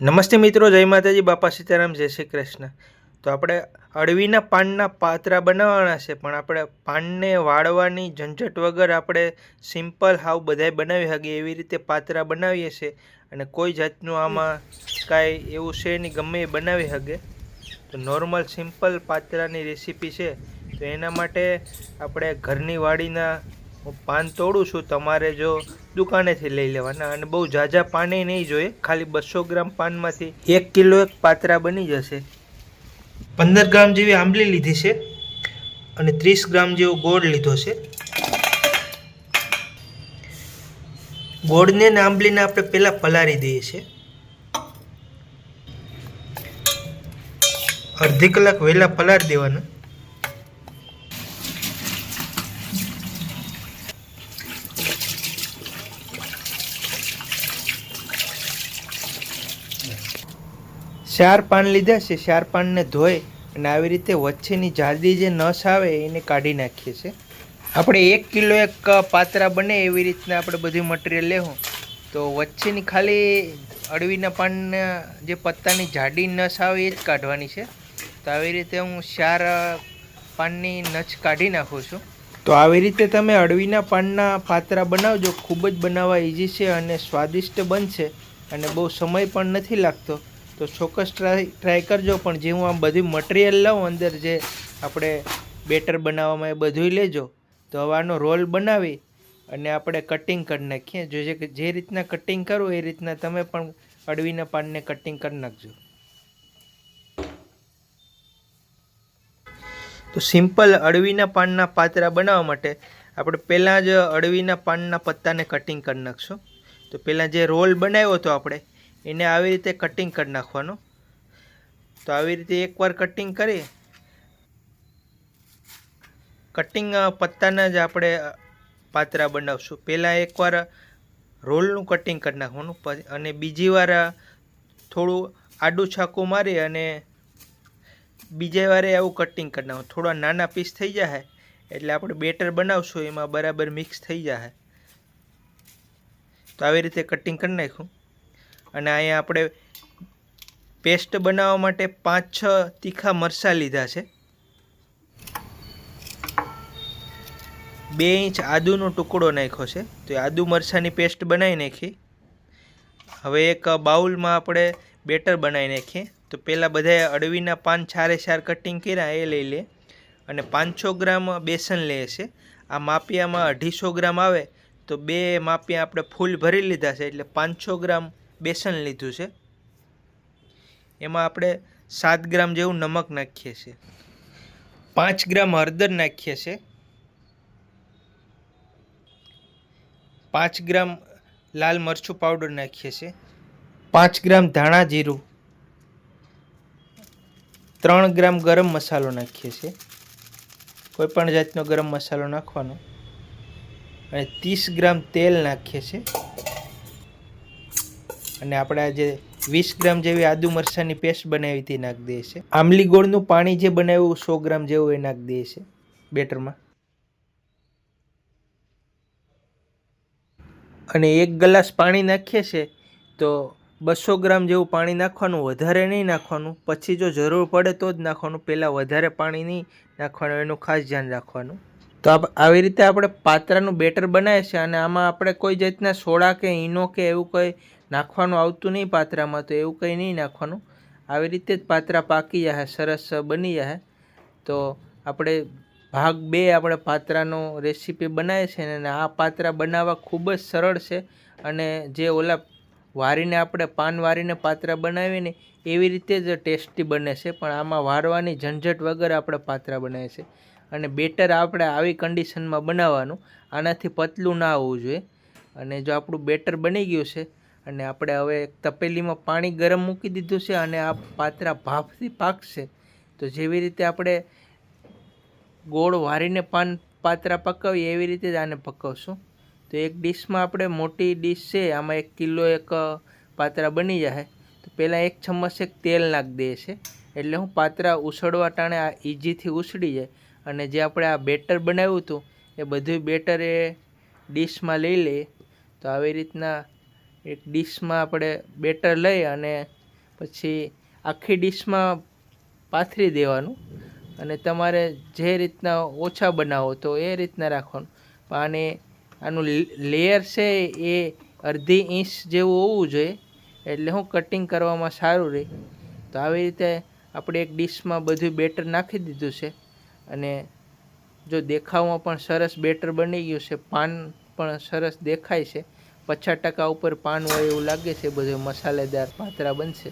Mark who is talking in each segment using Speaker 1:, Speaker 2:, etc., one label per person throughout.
Speaker 1: નમસ્તે મિત્રો, જય માતાજી, બાપા સીતારામ, જય શ્રી કૃષ્ણ. તો આપણે અળવીના પાનના પાત્રા બનાવવાના છે, પણ આપણે પાનને વાળવાની ઝંઝટ વગર આપણે સિમ્પલ હાવ બધાય બનાવી શકીએ, એવી રીતે પાત્રા બનાવીએ છીએ અને કોઈ જાતનું આમાં કાંઈ એવું છે નહીં, ગમે એ બનાવી શકે. તો નોર્મલ, સિમ્પલ પાત્રાની રેસીપી છે. તો એના માટે આપણે ઘરની વાડીના હું પાન તોડું છું, તમારે જો દુકાનેથી લઈ લેવાના. અને બહુ ઝાઝા પાણી નહીં જોઈએ, ખાલી બસો ગ્રામ પાનમાંથી એક કિલો એક પાત્રા બની જશે. પંદર ગ્રામ જેવી આંબલી લીધી છે અને ત્રીસ ગ્રામ જેવો ગોળ લીધો છે. ગોળને ને આંબલીને આપણે પહેલાં પલાળી દઈએ છીએ. અડધી કલાક વહેલા પલાળી દેવાના. ચાર પાન લીધા છે. ચાર પાનને ધોઈ અને આવી રીતે વચ્ચેની જાડી જે નસ આવે એને કાઢી નાખીએ છીએ. આપણે એક કિલો એક પાત્રા બને એવી રીતના આપણે બધું મટીરિયલ લેવું. તો વચ્ચેની ખાલી અળવીના પાનના જે પત્તાની જાડી નસ આવે એ જ કાઢવાની છે. તો આવી રીતે હું ચાર પાનની નચ કાઢી નાખું છું. તો આવી રીતે તમે અળવીના પાનના પાત્રા બનાવજો. ખૂબ જ બનાવવા ઇઝી છે અને સ્વાદિષ્ટ બનશે અને બહુ સમય પણ નથી લાગતો. તો ચોક્કસ ટ્રાય ટ્રાય કરજો, પણ જે હું આમ બધું મટીરિયલ લઉં અંદર જે આપણે બેટર બનાવવામાં એ બધું લેજો, તો હવે આનો રોલ બનાવી અને આપણે કટિંગ કરી નાખીએ. જો જે રીતના કટિંગ કરું, એ રીતના તમે પણ અળવીના પાનને કટિંગ કરી નાખજો. તો સિમ્પલ અળવીના પાનના પાતરા બનાવવા માટે આપણે પહેલાં જ અળવીના પાનના પત્તાને કટિંગ કરી નાખશું. તો પહેલાં જે રોલ બનાવ્યો હતો આપણે એને આવી રીતે કટિંગ કરી નાખવાનું. તો આવી રીતે એકવાર કટિંગ કરી. કટિંગ પત્તાના જ આપણે પાત્રા બનાવશું. પહેલાં એકવાર રોલનું કટિંગ કરી નાખવાનું. અને બીજી વાર થોડું આડું છાકું મારી અને બીજા વારે આવું કટિંગ કરી નાખવાનું. થોડા નાના પીસ થઈ જાય એટલે આપણે બેટર બનાવશું. એમાં બરાબર મિક્સ થઈ જાય તો આવી રીતે કટિંગ કરી નાખ્યું અને અહીંયા આપણે પેસ્ટ બનાવવા માટે પાંચ છ તીખા મરચાં લીધા છે. બે ઇંચ આદુનો ટુકડો નાખ્યો છે. તો એ આદુ મરચાંની પેસ્ટ બનાવી નાખી. હવે એક બાઉલમાં આપણે બેટર બનાવી નાખીએ. તો પહેલાં બધાએ અડવીના પાન ચારે ચાર કટિંગ કર્યા, એ લઈ લે. અને પાંચસો ગ્રામ બેસન લે છે. આ માપિયામાં અઢીસો ગ્રામ આવે, તો બે માપિયા આપણે ફૂલ ભરી લીધા છે, એટલે પાંચસો ગ્રામ બેસન લીધું છે. એમાં આપણે સાત ગ્રામ જેવું નમક નાખીએ છીએ. પાંચ ગ્રામ હળદર નાખીએ છીએ. પાંચ ગ્રામ લાલ મરચું પાવડર નાખીએ છીએ. પાંચ ગ્રામ ધાણા જીરું. ત્રણ ગ્રામ ગરમ મસાલો નાખીએ છીએ. કોઈ પણ જાતનો ગરમ મસાલો નાખવાનો. અને ત્રીસ ગ્રામ તેલ નાખીએ છીએ. અને આપણે આજે વીસ ગ્રામ જેવી આદુ મરચાંની પેસ્ટ બનાવી હતી નાખી દઈએ છીએ. આમલી ગોળનું પાણી જે બનાવ્યું સો ગ્રામ જેવું એ નાખી દઈએ છીએ બેટરમાં. અને એક ગ્લાસ પાણી નાખીએ છીએ તો બસો ગ્રામ જેવું પાણી નાખવાનું, વધારે નહીં નાખવાનું. પછી જો જરૂર પડે તો જ નાખવાનું. પહેલાં વધારે પાણી નહીં નાખવાનું, એનું ખાસ ધ્યાન રાખવાનું. તો આવી રીતે આપણે પાત્રાનું બેટર બનાવીએ છીએ અને આમાં આપણે કોઈ જાતના સોડા કે ઈનો કે એવું કંઈ નાખવાનું આવતું નહીં પાત્રામાં, તો એવું કંઈ નહીં નાખવાનું. આવી રીતે જ પાત્રા પાકી જાય સરસ બની જાય તો આપણે ભાગ બે આપણે પાત્રાનો રેસીપી બનાવીએ છીએ અને આ પાત્રા બનાવવા ખૂબ જ સરળ છે. અને જે ઓલા વારીને આપણે પાન વારીને પાત્રા બનાવીને એવી રીતે જ ટેસ્ટી બને છે. પણ આમાં વારવાની ઝંઝટ વગર આપણે પાત્રા બનાવીએ છીએ. અને બેટર આપણે આવી કન્ડિશનમાં બનાવવાનું. આનાથી પતલું ના હોવું જોઈએ. અને જો આપણું બેટર બની ગયું છે અને આપણે હવે એક તપેલીમાં પાણી ગરમ મૂકી દીધું છે અને આ પાત્રા ભાપથી પાકશે. તો જેવી રીતે આપણે ગોળ વારીને પાન પાત્રા પકાવીએ એવી રીતે જ આને પકવશું. તો એક ડીશમાં આપણે મોટી ડીશ છે, આમાં એક કિલો એક પાત્રા બની જાય. તો પહેલાં એક ચમચ એક તેલ નાખી દઈએ છે, એટલે હું પાત્રા ઉછળવા ટાણે આ ઇઝીથી ઉછળી જાય. અને જે આપણે આ બેટર બનાવ્યું હતું, એ બધું બેટર એ ડીશમાં લઈ લઈએ. તો આવી રીતના એક ડીશમાં આપણે બેટર લઈ અને પછી આખી ડીશમાં પાથરી દેવાનું અને તમારે જે રીતના ઓછા બનાવો તો એ રીતના રાખવાનું. આને, આનું લેયર છે એ અડધી ઇંચ જેવું હોવું જોઈએ, એટલે હું કટિંગ કરવામાં સારું રહે. તો આવી રીતે આપણે એક ડીશમાં બધું બેટર નાખી દીધું છે અને જો દેખાવમાં પણ સરસ બેટર બની ગયું છે, પાન પણ સરસ દેખાય છે. પચાસ ટકા ઉપર પાન હોય એવું લાગે છે બધું મસાલેદાર પાતરા બનશે.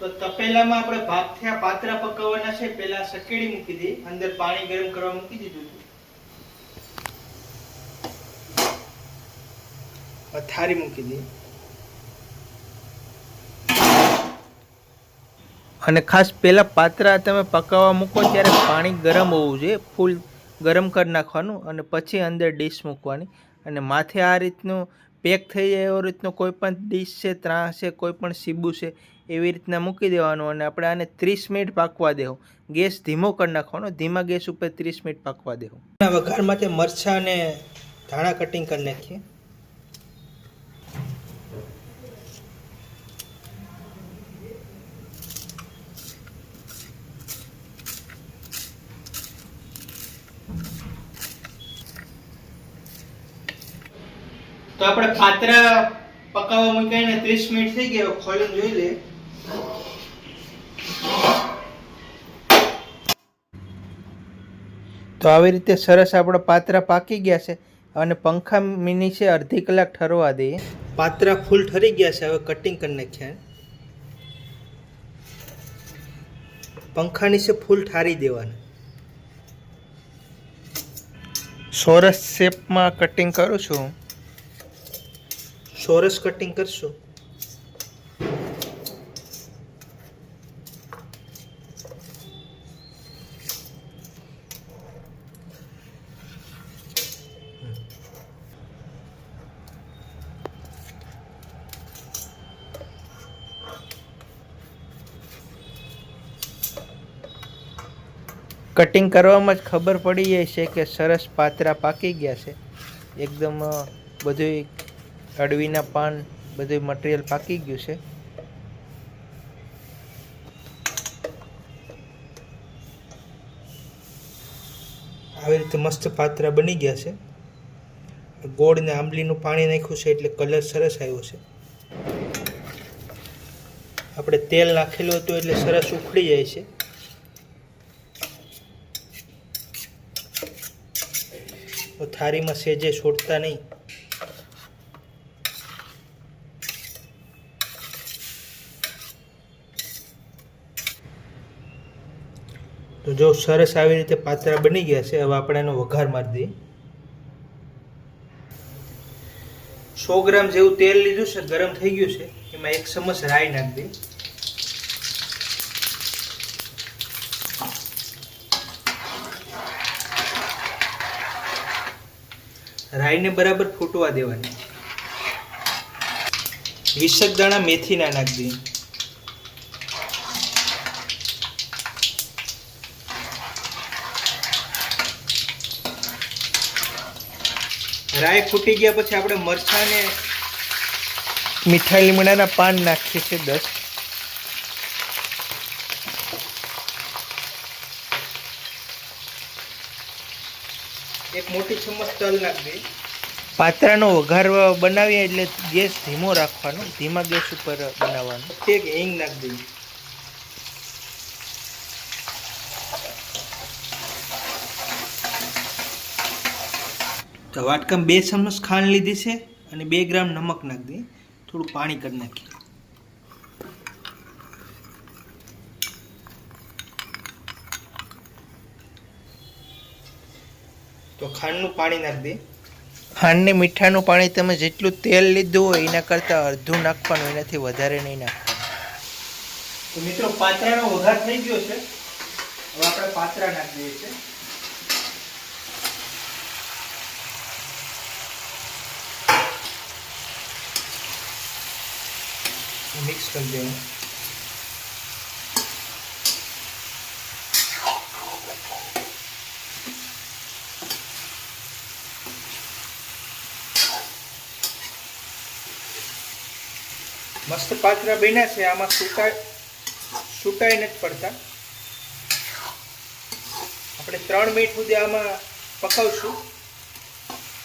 Speaker 1: તો તપેલામાં આપણે ભાત થયા પાતરા પકવવાના છે પહેલા સકેડી મૂકી દઈએ અંદર પાણી ગરમ કરવા મૂકી દીધું થારી મૂકી દઈએ. અને ખાસ પહેલાં પાત્રા તમે પકાવવા મૂકો ત્યારે પાણી ગરમ હોવું જોઈએ ફૂલ ગરમ કરી નાખવાનું અને પછી અંદર ડીશ મૂકવાની. અને માથે આ રીતનું પેક થઈ જાય એવો રીતનો કોઈ પણ ડીશ છે, ત્રાસ છે, કોઈ પણ સીબું છે, એવી રીતના મૂકી દેવાનું અને આપણે આને ત્રીસ મિનિટ પાકવા દેવું. ગેસ ધીમો કરી નાખવાનો, ધીમા ગેસ ઉપર ત્રીસ મિનિટ પાકવા દેવું. વઘાર માટે મરચાં અને ધાણા કટિંગ કરી નાખીએ. તો આપણે પાત્રા પકાવવા મૂકીને ત્રીસ મિનિટ થઈ ગયો ખોલીને જોઈ લે તો આવી રીતે સરસ આપણા પાત્રા પાકી ગયા છે અને પંખા મિની છે, અડધી કલાક ઠરવા દઈએ પાત્રા ફૂલ ઠરી ગયા છે, હવે કટિંગ કરી નાખ્યા. પંખા નીચે ફૂલ ઠારી દેવાના. સોરસ શેપમાં કટિંગ કરું છું. ચોરસ કટિંગ કરશો. કટિંગ કરવામાં જ ખબર પડી જાય છે કે સરસ પાતરા પાકી ગયા છે. એકદમ બધું અડવીના પાન બધું મટીરિયલ પાકી ગયું છે. આવી રીતે મસ્ત પાત્રા બની ગયા છે. ગોળ ને આંબલીનું પાણી નાખ્યું છે એટલે કલર સરસ આવ્યો છે. આપણે તેલ નાખેલું હતું એટલે સરસ ઉખડી જાય છે. થાળીમાં સેજે છોડતા નહીં. જો સરસ આવી રીતે પાતરા બની ગયા છે, હવે આપણે એનો વઘાર મારી દઈએ. સો ગ્રામ જેવું તેલ લીધું છે, ગરમ થઈ ગયું છે, એમાં એક ચમચ રાઈ નાખી દઈએ. રાઈને બરાબર ફૂટવા દેવાની. વીસક દાણા મેથીના નાખી દઈએ. રાઈ ફૂટી ગયા પછી આપણે મરચાંને મીઠા લીમડાના પાન નાખીએ છીએ દસ. એક મોટી ચમચ તલ નાખી દઈએ પાત્રાનો વઘાર બનાવીએ એટલે ગેસ ધીમો રાખવાનો ધીમા ગેસ ઉપર બનાવવાનો. એક હિંગ નાખી દઈએ તો વાટકામાં બે ચમચ ખાંડ લીધી છે અને બે ગ્રામ નમક નાખી દઈએ. થોડું પાણી કરી નાખીએ. તો ખાંડનું પાણી નાખી દઈએ. ખાંડને મીઠાનું પાણી તમે જેટલું તેલ લીધું હોય એના કરતાં અડધું નાખવાનું એનાથી વધારે નહીં નાખવાનું. તો મિત્રો પાત્રાનો વઘાર થઈ ગયો છે. હવે આપણે પાત્રા નાખી દઈએ છીએ. મિક્સ કરી दें મસ્ત પાત્રા બન્યા છે, આમાં સુકાય છૂટાઈ નથી પડતા. આપણે ત્રણ મિનિટ સુધી આમાં પકાવશું.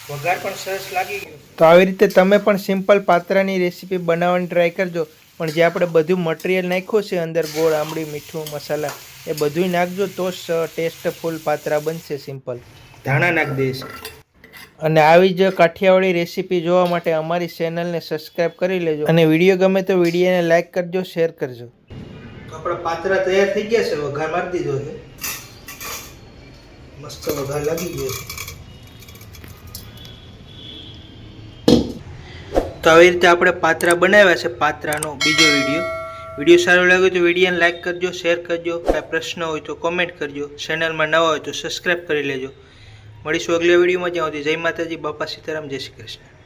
Speaker 1: વઘાર પણ સરસ લાગી ગયો તો આવી રીતે તમે પણ સિમ્પલ પાત્રાની રેસીપી બનાવવાની ટ્રાય કરજો. પણ જે આપણે બધું મટીરિયલ નાખ્યું છે અંદર ગોળ આમળી મીઠું મસાલા એ બધું નાખજો તો જ ટેસ્ટફુલ પાત્રા બનશે સિમ્પલ ધાણા નાખી દઈશ. અને આવી જ કાઠિયાવાડી રેસીપી જોવા માટે અમારી ચેનલને સબસ્ક્રાઇબ કરી લેજો. અને વીડિયો ગમે તો વિડીયોને લાઇક કરજો શેર કરજો. તો આપણા પાત્રા તૈયાર થઈ ગયા છે વઘાર મારી દીધો છે. મસ્ત વઘાર લાગી ગયો છે. તો આવી રીતે આપણે પાત્રા બનાવ્યા છે, પાત્રાનો બીજો વીડિયો. વીડિયો સારો લાગ્યો તો વિડીયોને લાઇક કરજો શેર કરજો, કાંઈ પ્રશ્ન હોય તો કોમેન્ટ કરજો. ચેનલમાં નવા હોય તો સબસ્ક્રાઈબ કરી લેજો. મળીશું અગલા વિડીયોમાં જ્યાં સુધી જય માતાજી, બાપા સીતારામ, જય શ્રી કૃષ્ણ.